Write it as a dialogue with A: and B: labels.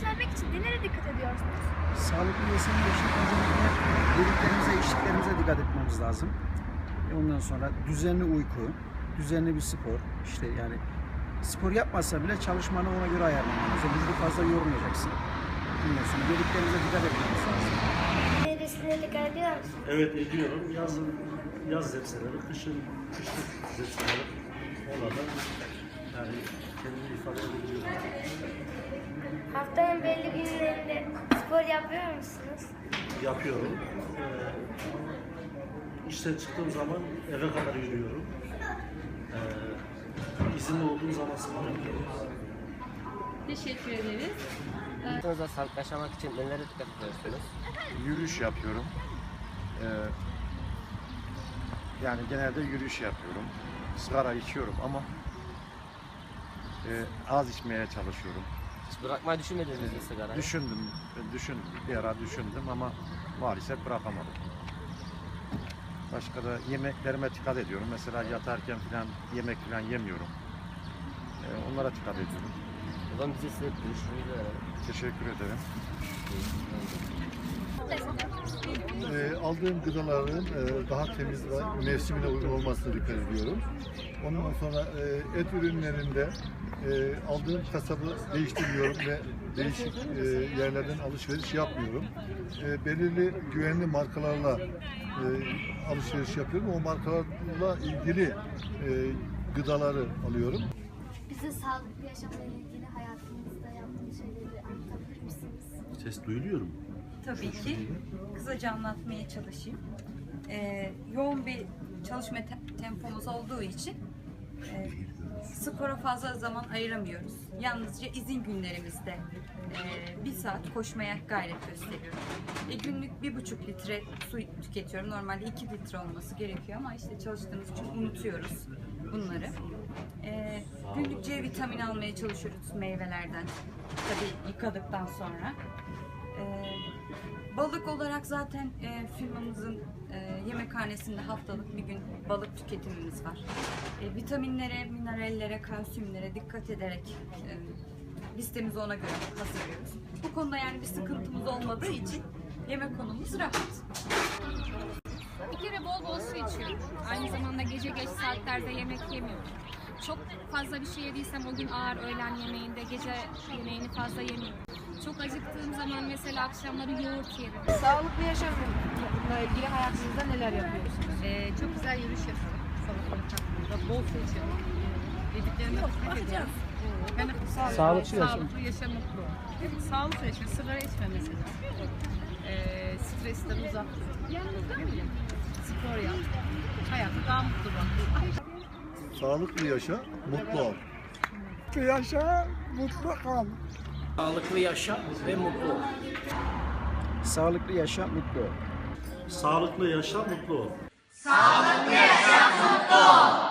A: beslemek için nelere dikkat ediyorsunuz?
B: Sağlıklı beslenme için öncelikle yediklerimize, içtiklerimize dikkat etmemiz lazım. E Ondan sonra düzenli uyku, düzenli bir spor. İşte yani spor yapmasa bile çalışmanı ona göre ayarlaman lazım. Vücudu fazla yormayacaksın. Ondan sonra yediklerimize dikkat etmemiz lazım.
C: Neresine dikkat ediyor musun?
D: Evet ediyorum. Yazın yaz zepseleri, kışın kışlık zepseleri. Orada yani kendimi ifade edebiliyorum.
C: Haftanın belli günlerinde spor yapıyor musunuz?
D: Yapıyorum. Ee, işten çıktığım zaman eve kadar yürüyorum. Ee, izinli olduğum zaman spor yapıyorum.
E: Teşekkür ederiz.
F: Hayatınızda sağlıklı yaşamak için nelere dikkat ediyorsunuz?
G: yürüyüş yapıyorum. Ee, yani genelde yürüyüş yapıyorum. Sigara içiyorum ama e, az içmeye çalışıyorum.
F: Hiç bırakmayı düşünmediniz mi sigarayı?
G: Düşündüm, düşündüm, bir ara düşündüm ama maalesef bırakamadım. Başka da yemeklerime dikkat ediyorum. Mesela yatarken falan yemek falan yemiyorum. Ee, onlara dikkat ediyorum.
F: O zaman bize size verelim.
G: Teşekkür ederim.
H: e, aldığım gıdaların e, daha temiz ve mevsimine uygun olmasına dikkat ediyorum. Ondan sonra e, et ürünlerinde e, aldığım kasabı değiştirmiyorum ve değişik e, yerlerden alışveriş yapmıyorum. E, belirli güvenli markalarla e, alışveriş yapıyorum. O markalarla ilgili e, gıdaları alıyorum.
C: Bize sağlıklı yaşamla ilgili hayatınızda yaptığınız şeyleri anlatabilir misiniz?
D: Ses duyuluyor mu?
I: Tabii ki. Kısaca anlatmaya çalışayım. Ee, yoğun bir çalışma te- tempomuz olduğu için e, spora fazla zaman ayıramıyoruz. Yalnızca izin günlerimizde e, bir saat koşmaya gayret gösteriyorum. E, günlük bir buçuk litre su tüketiyorum. Normalde iki litre olması gerekiyor ama işte çalıştığımız için unutuyoruz bunları. E, günlük C vitamini almaya çalışıyoruz meyvelerden. Tabii yıkadıktan sonra. Balık olarak zaten e, firmamızın e, yemekhanesinde haftalık bir gün balık tüketimimiz var. E, vitaminlere, minerallere, kalsiyumlere dikkat ederek e, listemizi ona göre hazırlıyoruz. Bu konuda yani bir sıkıntımız olmadığı için yemek konumuz rahat.
E: Bir kere bol bol su içiyorum. Aynı zamanda gece geç saatlerde yemek yemiyorum. Çok fazla bir şey yediysem o gün ağır öğlen yemeğinde, gece yemeğini fazla yemiyorum. Çok acıktığım zaman mesela akşamları yoğurt yerim.
J: Sağlıklı yaşamla ilgili hayatınızda neler yapıyorsunuz?
E: Ee, çok güzel yürüyüş yapıyorum. Bol su içiyorum. Yediklerime dikkat ediyorum. Yani
B: Sağlıklı yaşam.
E: Sağlıklı yaşam mutlu. Evet, sağlıklı yaşam. Sigara içme mesela. Ee, stresten uzak dur. Spor yap. Hayatı daha mutlu bak.
H: Sağlıklı yaşa, mutlu ol.
B: Yaşa, mutlu kal.
F: Sağlıklı yaşa ve mutlu ol.
B: Sağlıklı yaşa, mutlu ol.
D: Sağlıklı yaşa, mutlu ol.
C: Sağlıklı yaşam mutlu ol.